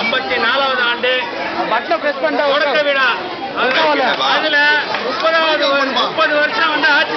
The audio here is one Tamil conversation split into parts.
ஐம்பத்தி நாலாவது ஆண்டு பட்ல பிரஸ் பண்ணிட்டு தொடக்க விழா. அதுல முப்பதாவது முப்பது வருஷம் வந்து ஆட்சி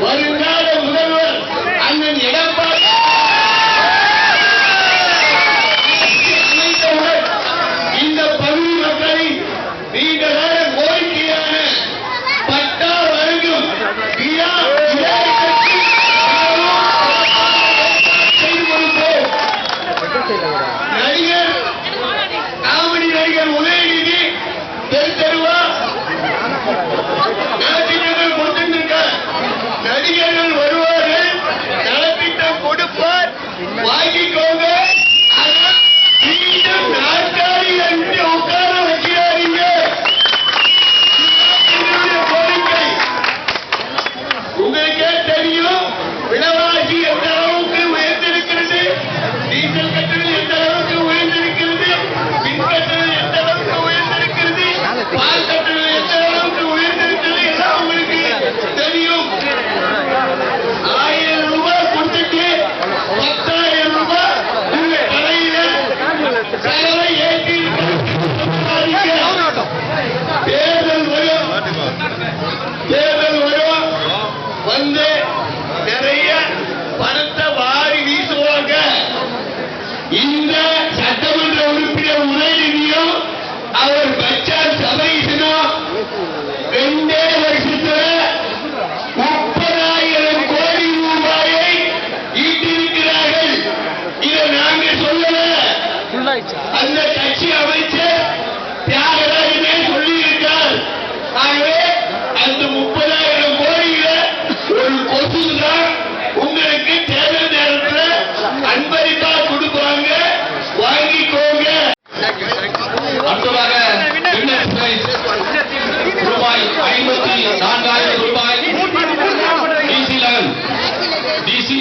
What do you?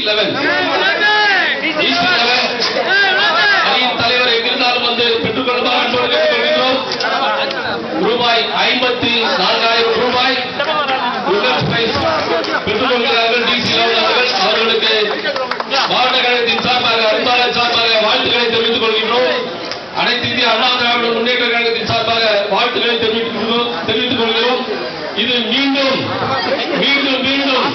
வந்து அவர்களுக்கு மாவட்ட கழகத்தின் அனைத்து இந்திய அண்ணா திராவிட முன்னேற்ற கழகத்தின் சார்பாக வாழ்த்துக்களை தெரிவித்துக் இது மீண்டும் மீண்டும் மீண்டும்